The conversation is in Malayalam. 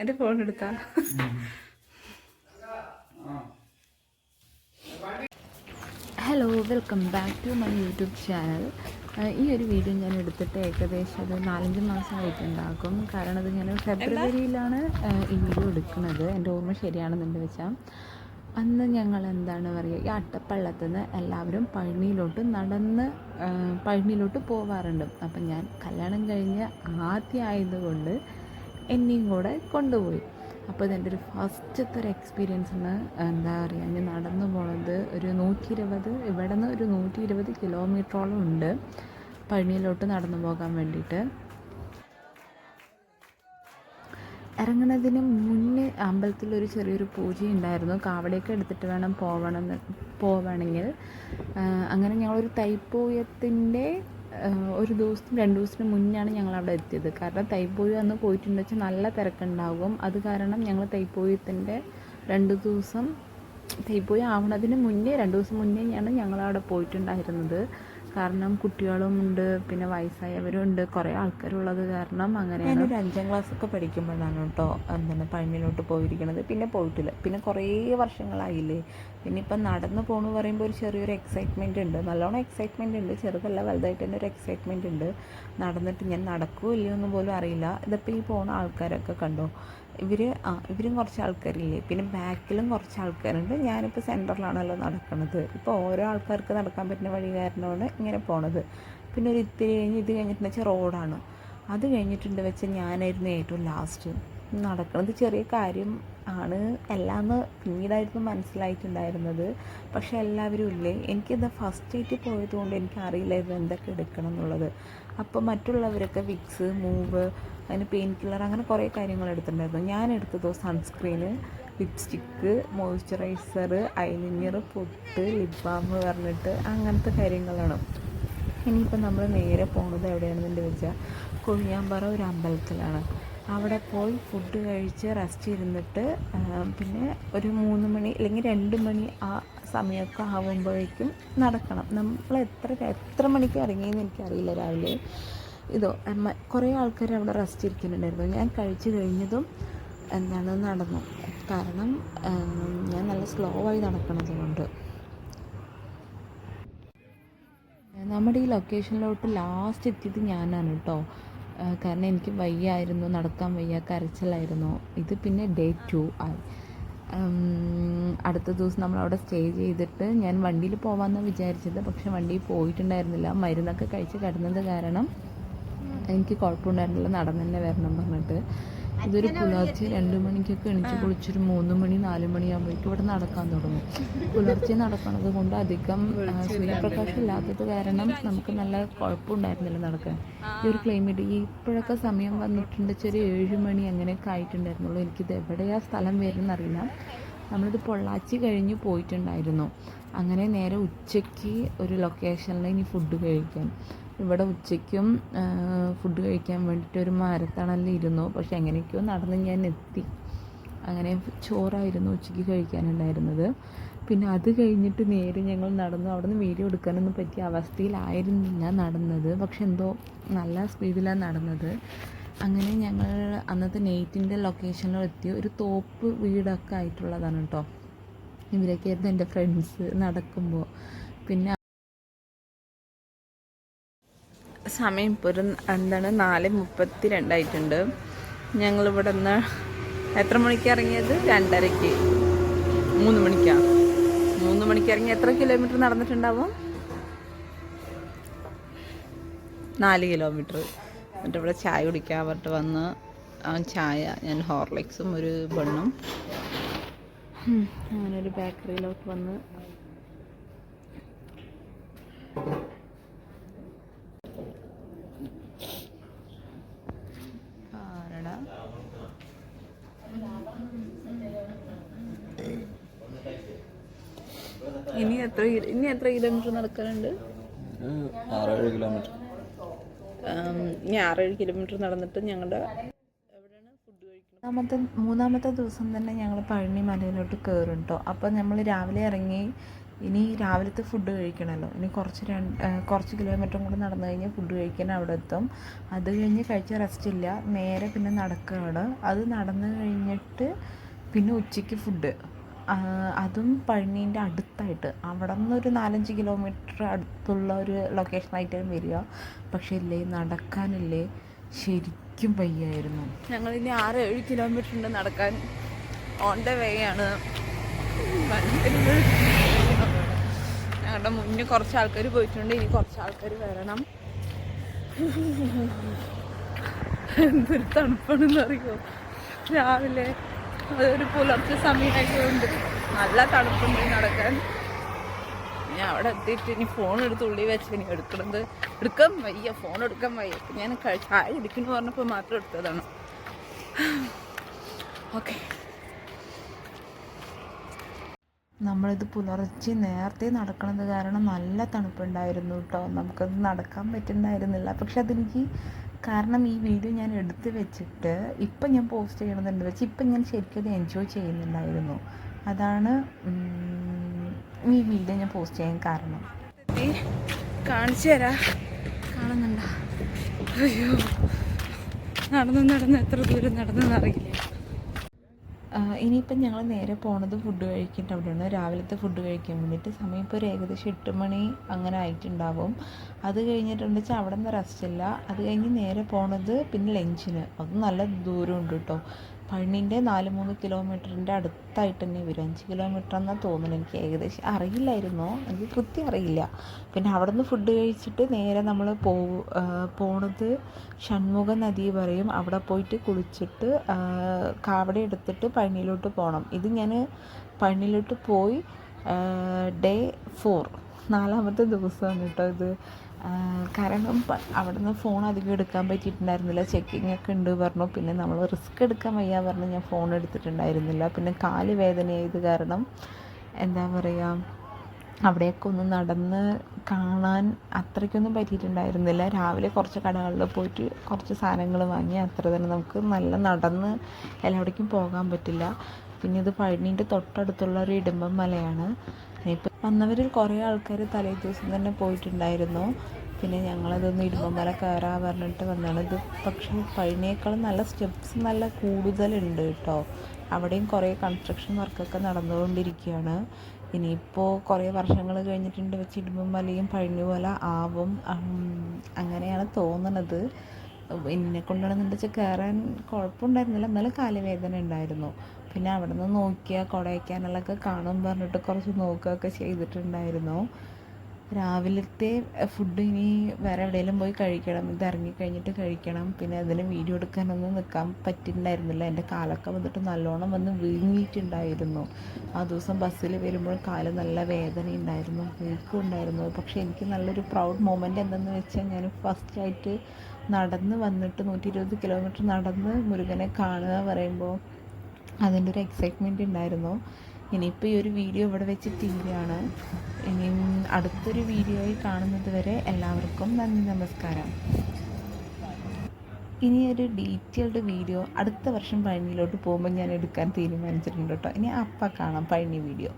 എന്റെ ഫോൺ എടുത്താ. Hello welcome back to my YouTube channel ഈ ഒരു വീഡിയോ ഞാൻ എടുത്തിട്ട് ഏകദേശം അത് നാലഞ്ച് മാസമായിട്ടുണ്ടാക്കും കാരണം അത് ഞാൻ ഫെബ്രുവരിയിലാണ് ഈ വീഡിയോ എടുക്കുന്നത്. എന്റെ ഓർമ്മ ശരിയാണെന്നുണ്ട് വെച്ചാൽ അന്ന് ഞങ്ങൾ എന്താണ് പറയുക ഈ അട്ടപ്പള്ളത്തിൽ നിന്ന് എല്ലാവരും പഴനിയിലോട്ട് നടന്ന് പഴനിയിലോട്ട് പോവാറുണ്ട്. അപ്പം ഞാൻ കല്യാണം കഴിഞ്ഞ് ആദ്യം ആയതുകൊണ്ട് എന്നെയും കൂടെ കൊണ്ടുപോയി. അപ്പോൾ ഇതെന്റെ ഒരു ഫസ്റ്റത്തെ ഒരു എക്സ്പീരിയൻസ് ആണ് എന്താ പറയുക ഞാൻ നടന്നു പോണത് ഒരു നൂറ്റി ഇരുപത് ഇവിടെ നിന്ന് ഒരു നൂറ്റി ഇരുപത് കിലോമീറ്ററോളം ഉണ്ട് പഴനിയിലോട്ട് നടന്നു പോകാൻ വേണ്ടിയിട്ട്. ഇറങ്ങുന്നതിന് മുന്നേ അമ്പലത്തിൽ ഒരു ചെറിയൊരു പൂജ ഉണ്ടായിരുന്നു കാവടിയൊക്കെ എടുത്തിട്ട് വേണം പോവണം പോവണമെങ്കിൽ അങ്ങനെ ഞങ്ങളൊരു തൈപ്പൂയത്തിന്റെ ഒരു ദിവസം രണ്ട് ദിവസത്തിന് മുന്നാണ് ഞങ്ങൾ അവിടെ എത്തിയത്. കാരണം തൈപ്പൂയം അന്ന് പോയിട്ടുണ്ടെന്ന് വെച്ചാൽ നല്ല തിരക്കുണ്ടാകും. അത് കാരണം ഞങ്ങൾ തൈപ്പൂയത്തിന്റെ രണ്ട് ദിവസം തൈപ്പൂയം ആവണതിന് മുന്നേ രണ്ട് ദിവസം മുന്നേയാണ് ഞങ്ങൾ അവിടെ പോയിട്ടുണ്ടായിരുന്നത്. കാരണം കുട്ടികളും ഉണ്ട് പിന്നെ വയസ്സായവരും ഉണ്ട് കുറേ ആൾക്കാരുള്ളത് കാരണം അങ്ങനെ ഞാനൊരു അഞ്ചാം ക്ലാസ് ഒക്കെ പഠിക്കുമ്പോഴാണ് കേട്ടോ എന്താണ് പഴനിയിലോട്ട് പോയിരിക്കണത്. പിന്നെ പോയിട്ടില്ല. പിന്നെ കുറേ വർഷങ്ങളായില്ലേ. പിന്നെ ഇപ്പം നടന്നു പോകണമെന്ന് പറയുമ്പോൾ ഒരു ചെറിയൊരു എക്സൈറ്റ്മെന്റ് ഉണ്ട്. നല്ലോണം എക്സൈറ്റ്മെന്റ് ഉണ്ട്. ചെറുതല്ല വലുതായിട്ട് തന്നെ ഒരു എക്സൈറ്റ്മെന്റ് ഉണ്ട്. നടന്നിട്ട് ഞാൻ നടക്കുമോ ഇല്ലയോ എന്ന് പോലും അറിയില്ല. ഇതിപ്പോൾ ഈ പോണ ആൾക്കാരൊക്കെ കണ്ടോ? ഇവർ ആ ഇവരും കുറച്ച് ആൾക്കാരില്ലേ? പിന്നെ ബാക്കിലും കുറച്ച് ആൾക്കാരുണ്ട്. ഞാനിപ്പോൾ സെന്ററിലാണല്ലോ നടക്കുന്നത് ഇപ്പോൾ ഓരോ ആൾക്കാർക്ക് നടക്കാൻ പറ്റുന്ന വഴി കാരണമാണ് ഇങ്ങനെ പോണത്. പിന്നെ ഒരു ഇത്തിരി കഴിഞ്ഞ് ഇത് കഴിഞ്ഞിട്ടുണ്ടെന്ന് വെച്ചാൽ റോഡാണ്. അത് കഴിഞ്ഞിട്ടുണ്ട് വെച്ചാൽ ഞാനായിരുന്നു ഏറ്റവും ലാസ്റ്റ് നടക്കുന്നത് ചെറിയ കാര്യം ആണ്. എല്ലാന്ന് പിന്നീടായിരുന്നു മനസ്സിലായിട്ടുണ്ടായിരുന്നത്. പക്ഷേ എല്ലാവരും ഇല്ലേ? എനിക്കിത് ഫസ്റ്റ് ആയിട്ട് പോയതുകൊണ്ട് എനിക്ക് അറിയില്ലായിരുന്നു എന്തൊക്കെ എടുക്കണം എന്നുള്ളത്. അപ്പോൾ മറ്റുള്ളവരൊക്കെ വിക്സ് മൂവ് അതിന് പെയിൻ കില്ലർ അങ്ങനെ കുറേ കാര്യങ്ങൾ എടുത്തിട്ടുണ്ടായിരുന്നു. ഞാൻ എടുത്തതോ സൺസ്ക്രീന് ലിപ്സ്റ്റിക്ക് മോയ്സ്ചറൈസർ ഐലിനർ പൊട്ട് ലിപ് ബാം പറഞ്ഞിട്ട് അങ്ങനത്തെ കാര്യങ്ങളാണ്. ഇനിയിപ്പോൾ നമ്മൾ നേരെ പോണത് എവിടെയാണെന്ന് വെച്ചാൽ കൊഴിയാമ്പാറ ഒരു അമ്പലത്തിലാണ്. അവിടെ പോയി ഫുഡ് കഴിച്ച് റെസ്റ്റ് ഇരുന്നിട്ട് പിന്നെ ഒരു മൂന്ന് മണി അല്ലെങ്കിൽ രണ്ട് മണി ആ സമയമൊക്കെ ആകുമ്പോഴേക്കും നടക്കണം. നമ്മൾ എത്ര എത്ര മണിക്ക് ഇറങ്ങിയെന്ന് എനിക്കറിയില്ല രാവിലെ. ഇതോ കുറേ ആൾക്കാർ അവിടെ റെസ്റ്റ് ഇരിക്കുന്നുണ്ടായിരുന്നു. ഞാൻ കഴിച്ചു കഴിഞ്ഞതും എന്താണ് നടന്നു. കാരണം ഞാൻ നല്ല സ്ലോ ആയി നടക്കണത് കൊണ്ട്. നമ്മുടെ ഈ ലൊക്കേഷനിലോട്ട് ലാസ്റ്റ് എത്തിയത് ഞാനാണ് കേട്ടോ കാരണം എനിക്ക് വയ്യായിരുന്നു നടക്കാൻ വയ്യ കരച്ചിലായിരുന്നു. ഇത് പിന്നെ ഡേ ടു ആയി. അടുത്ത ദിവസം നമ്മൾ അവിടെ സ്റ്റേ ചെയ്തിട്ട് ഞാൻ വണ്ടിയിൽ പോകാമെന്നാണ് വിചാരിച്ചത്. പക്ഷെ വണ്ടിയിൽ പോയിട്ടുണ്ടായിരുന്നില്ല. മരുന്നൊക്കെ കഴിച്ച് കിടന്നത് കാരണം എനിക്ക് കുഴപ്പമുണ്ടായിരുന്നില്ല. നടന്നു തന്നെ വരണം പറഞ്ഞിട്ട്. ഇതൊരു പുലർച്ചെ രണ്ട് മണിക്കൊക്കെ എണീച്ച് കുളിച്ചൊരു മൂന്ന് മണി നാല് മണിയാകുമ്പോഴേക്കും ഇവിടെ നടക്കാൻ തുടങ്ങും. പുലർച്ചെ നടക്കണത് കൊണ്ട് അധികം സൂര്യപ്രകാശം ഇല്ലാത്തത് കാരണം നമുക്ക് നല്ല കുഴപ്പമുണ്ടായിരുന്നില്ല നടക്കാൻ. ഈ ഒരു ക്ലൈമറ്റ് ഈ ഇപ്പോഴൊക്കെ സമയം വന്നിട്ടുണ്ട് ചെറിയ ഏഴ് മണി അങ്ങനെയൊക്കെ ആയിട്ടുണ്ടായിരുന്നുള്ളൂ. എനിക്കിത് എവിടെയാ സ്ഥലം വരുന്ന അറിയില്ല. നമ്മളിത് പൊള്ളാച്ചി കഴിഞ്ഞ് പോയിട്ടുണ്ടായിരുന്നു. അങ്ങനെ നേരെ ഉച്ചയ്ക്ക് ഒരു ലൊക്കേഷനിൽ ഇനി ഫുഡ് കഴിക്കാൻ ഇവിടെ ഉച്ചയ്ക്കും ഫുഡ് കഴിക്കാൻ വേണ്ടിയിട്ട് ഒരു മരത്തണലിൽ ഇരുന്നു. പക്ഷെ എങ്ങനെയൊക്കെയോ നടന്ന് ഞാൻ എത്തി. അങ്ങനെ ചോറായിരുന്നു ഉച്ചയ്ക്ക് കഴിക്കാനുണ്ടായിരുന്നത്. പിന്നെ അത് കഴിഞ്ഞിട്ട് നേരെ ഞങ്ങൾ നടന്നു. അവിടെ നിന്ന് വീഡിയോ എടുക്കാനൊന്നും പറ്റിയ അവസ്ഥയിലായിരുന്നില്ല നടന്നത്. പക്ഷെ എന്തോ നല്ല സ്പീഡിലാണ് നടന്നത്. അങ്ങനെ ഞങ്ങൾ അന്നത്തെ നെയ്റ്റിന്റെ ലൊക്കേഷനിൽ എത്തി ഒരു തോപ്പ് വീടൊക്കെ ആയിട്ടുള്ളതാണ് കേട്ടോ. ഇവരൊക്കെ ആയിരുന്നു എന്റെ ഫ്രണ്ട്സ് നടക്കുമ്പോൾ. പിന്നെ സമയം ഇപ്പോൾ ഒരു എന്താണ് നാല് മുപ്പത്തി രണ്ടായിട്ടുണ്ട് ഞങ്ങളിവിടെ നിന്ന് എത്ര മണിക്ക് ഇറങ്ങിയത്? രണ്ടരയ്ക്ക്. മൂന്ന് മണിക്കാണ് മൂന്ന് മണിക്ക് ഇറങ്ങി എത്ര കിലോമീറ്റർ നടന്നിട്ടുണ്ടാവും? നാല് കിലോമീറ്റർ. എന്നിട്ട് ഇവിടെ ചായ കുടിക്കാൻ പറഞ്ഞിട്ട് വന്ന് ആ ചായ ഞാൻ ഹോർലിക്സും ഒരു ബണ്ണും. അങ്ങനെ ഒരു ബേക്കറിയിലോട്ട് വന്ന് ഇനി എത്ര ഇനി എത്ര കിലോമീറ്റർ നടക്കാനുണ്ട്? ആറേഴ് കിലോമീറ്റർ. ഇനി ആറേഴ് കിലോമീറ്റർ നടന്നിട്ട് ഞങ്ങളുടെ മൂന്നാമത്തെ മൂന്നാമത്തെ ദിവസം തന്നെ ഞങ്ങൾ പഴനി മലയിലോട്ട് കയറും കേട്ടോ അപ്പോൾ നമ്മൾ രാവിലെ ഇറങ്ങി ഇനി രാവിലത്തെ ഫുഡ് കഴിക്കണമല്ലോ ഇനി കുറച്ച് രണ്ട് കുറച്ച് കിലോമീറ്ററും കൂടെ നടന്നു കഴിഞ്ഞാൽ ഫുഡ് കഴിക്കാൻ അവിടെ എത്തും. അത് കഴിഞ്ഞ് കഴിച്ച റെസ്റ്റ് ഇല്ല. നേരെ പിന്നെ നടക്കുകയാണ് അത് നടന്നു കഴിഞ്ഞിട്ട് പിന്നെ ഉച്ചയ്ക്ക് ഫുഡ് അതും പഴനീന്റെ അടുത്തായിട്ട്. അവിടെ നിന്നൊരു നാലഞ്ച് കിലോമീറ്റർ അടുത്തുള്ള ഒരു ലൊക്കേഷനായിട്ടാണ് വരിക. പക്ഷേ ഇല്ലേ നടക്കാനില്ലേ ശരിക്കും വയ്യായിരുന്നു. ഞങ്ങളിനി ആറ് ഏഴ് കിലോമീറ്റർ ഉണ്ട് നടക്കാൻ ഓൺ ദ വേ ആണ്. ഞങ്ങളുടെ മുന്നിൽ കുറച്ച് ആൾക്കാർ പോയിട്ടുണ്ട്. ഇനി കുറച്ച് ആൾക്കാർ വരണം. എന്തൊരു തണുപ്പാണെന്ന് അറിയോ രാവിലെ അതൊരു പുലർച്ചെ സമയമായതുകൊണ്ട് നല്ല തണുപ്പുണ്ട് നടക്കാൻ. ഞാൻ അവിടെ എത്തിയിട്ട് ഇനി ഫോൺ എടുത്ത് ഉള്ളി വെച്ച് ഇനി എടുക്കണത് എടുക്കാൻ വയ്യ ഫോൺ എടുക്കാൻ വയ്യ. ഞാൻ ചായ ഇരിക്കുന്നു പറഞ്ഞപ്പോൾ മാത്രം എടുത്തതാണ്. ഓക്കെ നമ്മളിത് പുലർച്ചെ നേരത്തെ നടക്കണത് കാരണം നല്ല തണുപ്പുണ്ടായിരുന്നു കേട്ടോ നമുക്കത് നടക്കാൻ പറ്റുന്നുണ്ടായിരുന്നില്ല പക്ഷെ അതെനിക്ക് കാരണം ഈ വീഡിയോ ഞാൻ എടുത്ത് വെച്ചിട്ട് ഇപ്പം ഞാൻ പോസ്റ്റ് ചെയ്യണമെന്നുണ്ട് വെച്ച് ഇപ്പം ഞാൻ ശരിക്കും അത് എൻജോയ് ചെയ്യുന്നുണ്ടായിരുന്നു. അതാണ് ഈ വീഡിയോ ഞാൻ പോസ്റ്റ് ചെയ്യാൻ കാരണം. കാണിച്ചു തരാ. കാണുന്നുണ്ടോ? അയ്യോ. നടന്ന് നടന്ന് എത്ര ദൂരം നടന്നെന്ന് അറിയില്ല. ഇനിയിപ്പം ഞങ്ങൾ നേരെ പോണത് ഫുഡ് കഴിക്കേണ്ട അവിടെയാണ്. രാവിലത്തെ ഫുഡ് കഴിക്കാൻ വേണ്ടിയിട്ട് സമയം ഇപ്പോൾ ഒരു ഏകദേശം എട്ട് മണി അങ്ങനെ ആയിട്ടുണ്ടാവും. അത് കഴിഞ്ഞിട്ടുണ്ട് വെച്ചാൽ അവിടെ നിന്ന് റെസ്റ്റ് ഇല്ല. അത് കഴിഞ്ഞ് നേരെ പോണത് പിന്നെ ലഞ്ചിന് അത് നല്ല ദൂരമുണ്ട് കേട്ടോ. പഴനീന്റെ നാല് മൂന്ന് കിലോമീറ്ററിന്റെ അടുത്തായിട്ട് തന്നെ വരും. അഞ്ച് കിലോമീറ്റർ എന്നാണ് തോന്നുന്നത് എനിക്ക് ഏകദേശം. അറിയില്ലായിരുന്നു. എനിക്ക് കൃത്യം അറിയില്ല. പിന്നെ അവിടെ നിന്ന് ഫുഡ് കഴിച്ചിട്ട് നേരെ നമ്മൾ പോ പോണത് ഷൺമുഖ നദി പറയും. അവിടെ പോയിട്ട് കുളിച്ചിട്ട് കാവടി എടുത്തിട്ട് പഴനിയിലോട്ട് പോകണം ഇത് ഞാൻ പഴനിയിലോട്ട് പോയി ഡേ ഫോർ. നാലാമത്തെ ദിവസമാണ് കേട്ടോ ഇത്. കാരണം അവിടുന്ന് ഫോൺ അധികം എടുക്കാൻ പറ്റിയിട്ടുണ്ടായിരുന്നില്ല. ചെക്കിംഗ് ഒക്കെ ഉണ്ട് പറഞ്ഞു. പിന്നെ നമ്മൾ റിസ്ക് എടുക്കാൻ വയ്യ പറഞ്ഞു ഞാൻ ഫോൺ എടുത്തിട്ടുണ്ടായിരുന്നില്ല. പിന്നെ കാൽ വേദനയായത് കാരണം എന്താ പറയുക അവിടെയൊക്കെ ഒന്ന് നടന്ന് കാണാൻ അത്രയ്ക്കൊന്നും പറ്റിയിട്ടുണ്ടായിരുന്നില്ല. രാവിലെ കുറച്ച് കടകളിൽ പോയിട്ട് കുറച്ച് സാധനങ്ങൾ വാങ്ങി അത്ര തന്നെ നമുക്ക് നല്ല നടന്ന് എല്ലാവിടേക്കും പോകാൻ പറ്റില്ല. പിന്നെ ഇത് പഴനീന്റെ തൊട്ടടുത്തുള്ള ഒരു ഇടുമ്പം മലയാണ്. ഇപ്പം വന്നവരിൽ കുറേ ആൾക്കാർ തലേ ദിവസം തന്നെ പോയിട്ടുണ്ടായിരുന്നു. പിന്നെ ഞങ്ങളതൊന്ന് ഇടുമ്പമല കയറാ പറഞ്ഞിട്ട് വന്നതാണ്. ഇത് പക്ഷേ പഴനിയേക്കാളും നല്ല സ്റ്റെപ്സ് നല്ല കൂടുതലുണ്ട് കേട്ടോ. അവിടെയും കുറേ കൺസ്ട്രക്ഷൻ വർക്കൊക്കെ നടന്നുകൊണ്ടിരിക്കുകയാണ്. ഇനിയിപ്പോൾ കുറേ വർഷങ്ങൾ കഴിഞ്ഞിട്ടുണ്ട് വെച്ച് ഇടുമ്പമലയും പോലെ ആവും. അങ്ങനെയാണ് തോന്നണത്. എന്നെ കൊണ്ടാണെന്നുണ്ടെന്ന് വെച്ചാൽ കയറാൻ കുഴപ്പമുണ്ടായിരുന്നില്ല. എന്നാലും കാലുവേദന ഉണ്ടായിരുന്നു. പിന്നെ അവിടെ നിന്ന് നോക്കിയാൽ കൊടൈക്കാനലൊക്കെ കാണും പറഞ്ഞിട്ട് കുറച്ച് നോക്കുകയൊക്കെ ചെയ്തിട്ടുണ്ടായിരുന്നു. രാവിലത്തെ ഫുഡ് ഇനി വേറെ എവിടെയെങ്കിലും പോയി കഴിക്കണം. ഇത് ഇറങ്ങിക്കഴിഞ്ഞിട്ട് കഴിക്കണം. പിന്നെ അതിന് വീഡിയോ എടുക്കാനൊന്നും നിൽക്കാൻ പറ്റിയിട്ടുണ്ടായിരുന്നില്ല എന്റെ കാലൊക്കെ വന്നിട്ട് നല്ലോണം വന്ന് വീങ്ങിയിട്ടുണ്ടായിരുന്നു. ആ ദിവസം ബസ്സിൽ വരുമ്പോൾ കാൽ നല്ല വേദന ഉണ്ടായിരുന്നു വീക്കം ഉണ്ടായിരുന്നു. പക്ഷേ എനിക്ക് നല്ലൊരു പ്രൗഡ് മൊമെന്റ് എന്തെന്ന് വെച്ചാൽ ഞാൻ ഫസ്റ്റായിട്ട് നടന്ന് വന്നിട്ട് നൂറ്റി ഇരുപത് കിലോമീറ്റർ നടന്ന് മുരുകനെ കാണുക പറയുമ്പോൾ അതിന്റെ ഒരു എക്സൈറ്റ്മെന്റ് ഉണ്ടായിരുന്നു. ഇനിയിപ്പോൾ ഈ ഒരു വീഡിയോ ഇവിടെ വെച്ച് തീരുകയാണ്. ഇനിയും അടുത്തൊരു വീഡിയോയിൽ കാണുന്നത് വരെ എല്ലാവർക്കും നന്ദി നമസ്കാരം. ഇനി ഒരു ഡീറ്റെയിൽഡ് വീഡിയോ അടുത്ത വർഷം പഴനിയിലോട്ട് പോകുമ്പോൾ ഞാൻ എടുക്കാൻ തീരുമാനിച്ചിട്ടുണ്ട് കേട്ടോ. ഇനി അപ്പം കാണാം പഴനി വീഡിയോ.